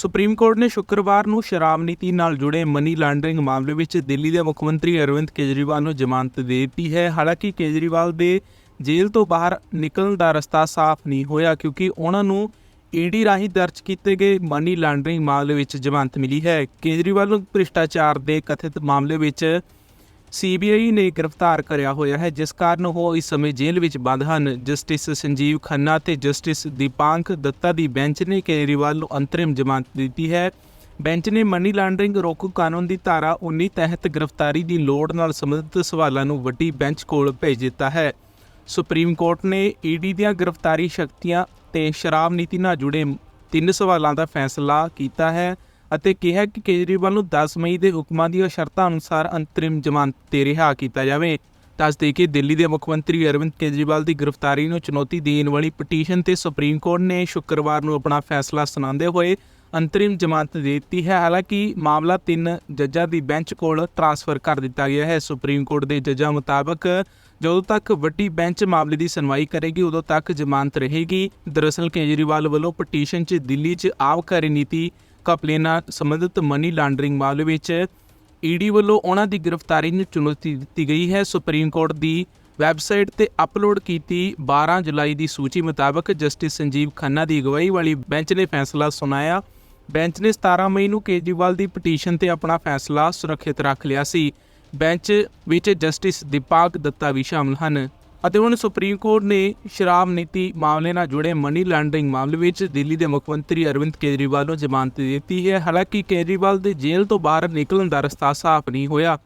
Supreme court ਨੇ ਸ਼ੁੱਕਰਵਾਰ ਨੂੰ ਸ਼ਰਾਬ ਨੀਤੀ ਨਾਲ ਜੁੜੇ ਮਨੀ ਲਾਂਡਰਿੰਗ ਮਾਮਲੇ ਵਿੱਚ ਦਿੱਲੀ ਦੇ ਮੁੱਖ ਮੰਤਰੀ ਅਰਵਿੰਦ ਕੇਜਰੀਵਾਲ ਨੂੰ ਜ਼ਮਾਨਤ ਦੇ ਦਿੱਤੀ ਹੈ। ਹਾਲਾਂਕਿ ਕੇਜਰੀਵਾਲ ਦੇ ਜੇਲ੍ਹ ਤੋਂ ਬਾਹਰ ਨਿਕਲਣ ਦਾ ਰਸਤਾ ਸਾਫ਼ ਨਹੀਂ ਹੋਇਆ ਕਿਉਂਕਿ ਉਹਨਾਂ ਨੂੰ ਈਡੀ ਰਾਹੀਂ ਦਰਜ ਕੀਤੇ ਗਏ ਮਨੀ ਲਾਂਡਰਿੰਗ ਮਾਮਲੇ ਵਿੱਚ ਜ਼ਮਾਨਤ ਮਿਲੀ ਹੈ। ਕੇਜਰੀਵਾਲ ਨੂੰ ਭ੍ਰਿਸ਼ਟਾਚਾਰ ਦੇ ਕਥਿਤ ਮਾਮਲੇ ਵਿੱਚ ਸੀਬੀਆਈ ਨੇ ਗ੍ਰਿਫਤਾਰ ਕਰਿਆ ਹੋਇਆ ਹੈ, ਜਿਸ ਕਾਰਨ ਉਹ ਇਸ ਸਮੇਂ ਜੇਲ੍ਹ ਵਿੱਚ ਬੰਦ ਹਨ। ਜਸਟਿਸ ਸੰਜੀਵ ਖੰਨਾ ਤੇ ਜਸਟਿਸ ਦੀਪਾਂਕ ਦੱਤਾ ਦੀ ਬੈਂਚ ਨੇ ਕੇਜਰੀਵਾਲ ਨੂੰ ਅੰਤਰਿਮ ਜ਼ਮਾਨਤ ਦਿੱਤੀ ਹੈ। ਬੈਂਚ ਨੇ ਮਨੀ ਲਾਂਡਰਿੰਗ, ਰੋਕੂ ਕਾਨੂੰਨ ਦੀ ਧਾਰਾ 19 ਤਹਿਤ ਗ੍ਰਿਫਤਾਰੀ ਦੀ ਲੋੜ ਨਾਲ ਸੰਬੰਧਿਤ ਸਵਾਲਾਂ ਨੂੰ ਵੱਡੀ ਬੈਂਚ ਕੋਲ ਭੇਜ ਦਿੱਤਾ ਹੈ। ਸੁਪਰੀਮ ਕੋਰਟ ਨੇ ਈਡੀ ਦੀਆਂ ਗ੍ਰਿਫਤਾਰੀ ਸ਼ਕਤੀਆਂ ਤੇ ਸ਼ਰਾਬ ਨੀਤੀ ਨਾਲ ਜੁੜੇ ਤਿੰਨ ਸਵਾਲਾਂ ਦਾ ਫੈਸਲਾ ਕੀਤਾ ਹੈ। ਅਤੇ ਕਿਹਾ ਕਿ ਕੇਜਰੀਵਾਲ ਨੂੰ 10 ਮਈ ਦੇ ਹੁਕਮਾਂ ਦੀਆਂ ਸ਼ਰਤਾਂ ਅਨੁਸਾਰ ਅੰਤਰਿਮ ਜ਼ਮਾਨਤ ਤੇ ਰਿਹਾ ਕੀਤਾ ਜਾਵੇ। ਦੱਸ ਦੇ ਕਿ ਦਿੱਲੀ ਦੇ ਮੁੱਖ ਮੰਤਰੀ ਅਰਵਿੰਦ ਕੇਜਰੀਵਾਲ ਦੀ ਗ੍ਰਿਫਤਾਰੀ ਨੂੰ ਚੁਣੌਤੀ ਦੇਣ ਵਾਲੀ ਪਟੀਸ਼ਨ ਤੇ ਸੁਪਰੀਮ ਕੋਰਟ ਨੇ ਸ਼ੁੱਕਰਵਾਰ ਨੂੰ ਆਪਣਾ ਫੈਸਲਾ ਸੁਣਾਉਂਦੇ ਹੋਏ ਅੰਤਰਿਮ ਜ਼ਮਾਨਤ ਦੇ ਦਿੱਤੀ ਹੈ। ਹਾਲਾਂਕਿ ਮਾਮਲਾ ਤਿੰਨ ਜੱਜਾਂ ਦੀ ਬੈਂਚ ਕੋਲ ਟ੍ਰਾਂਸਫਰ ਕਰ ਦਿੱਤਾ ਗਿਆ ਹੈ। ਸੁਪਰੀਮ ਕੋਰਟ ਦੇ ਜੱਜਾਂ ਮੁਤਾਬਕ ਜਦੋਂ ਤੱਕ ਵੱਡੀ ਬੈਂਚ ਮਾਮਲੇ ਦੀ ਸੁਣਵਾਈ ਕਰੇਗੀ, ਉਦੋਂ ਤੱਕ ਜ਼ਮਾਨਤ ਰਹੇਗੀ। ਦਰਅਸਲ ਕੇਜਰੀਵਾਲ ਵੱਲੋਂ ਪਟੀਸ਼ਨ 'ਚ ਦਿੱਲੀ 'ਚ ਆਬਕਾਰੀ ਨੀਤੀ ਘਪਲੇ ਨਾਲ ਸੰਬੰਧਿਤ ਮਨੀ ਲਾਂਡਰਿੰਗ ਮਾਮਲੇ ਵਿੱਚ ਈਡੀ ਵੱਲੋਂ ਉਹਨਾਂ ਦੀ ਗ੍ਰਿਫਤਾਰੀ ਨੂੰ ਚੁਣੌਤੀ ਦਿੱਤੀ ਗਈ ਹੈ। ਸੁਪਰੀਮ ਕੋਰਟ ਦੀ ਵੈਬਸਾਈਟ ਤੇ ਅਪਲੋਡ ਕੀਤੀ 12 ਜੁਲਾਈ ਦੀ ਸੂਚੀ ਮੁਤਾਬਕ ਜਸਟਿਸ ਸੰਜੀਵ ਖੰਨਾ ਦੀ ਅਗਵਾਈ ਵਾਲੀ ਬੈਂਚ ਨੇ ਫੈਸਲਾ ਸੁਣਾਇਆ। ਬੈਂਚ ਨੇ 17 ਮਈ ਨੂੰ ਕੇਜਰੀਵਾਲ ਦੀ ਪਟੀਸ਼ਨ ਤੇ ਆਪਣਾ ਫੈਸਲਾ ਸੁਰੱਖਿਅਤ ਰੱਖ ਲਿਆ ਸੀ। ਬੈਂਚ ਵਿੱਚ ਜਸਟਿਸ ਦੀਪਾਕ ਦੱਤਾ ਵੀ ਸ਼ਾਮਲ ਹਨ। ਅਤੇ ਹੁਣ ਸੁਪਰੀਮ ਕੋਰਟ ਨੇ ਸ਼ਰਾਬ ਨੀਤੀ ਮਾਮਲੇ ਨਾਲ ਜੁੜੇ ਮਨੀ ਲਾਂਡਰਿੰਗ ਮਾਮਲੇ ਵਿੱਚ ਦਿੱਲੀ ਦੇ ਮੁੱਖ ਮੰਤਰੀ ਅਰਵਿੰਦ ਕੇਜਰੀਵਾਲ ਨੂੰ ਜ਼ਮਾਨਤ ਦਿੱਤੀ ਹੈ। ਹਾਲਾਂਕਿ ਕੇਜਰੀਵਾਲ ਦੇ ਜੇਲ੍ਹ ਤੋਂ ਬਾਹਰ ਨਿਕਲਣ ਦਾ ਰਸਤਾ ਸਾਫ਼ ਨਹੀਂ ਹੋਇਆ।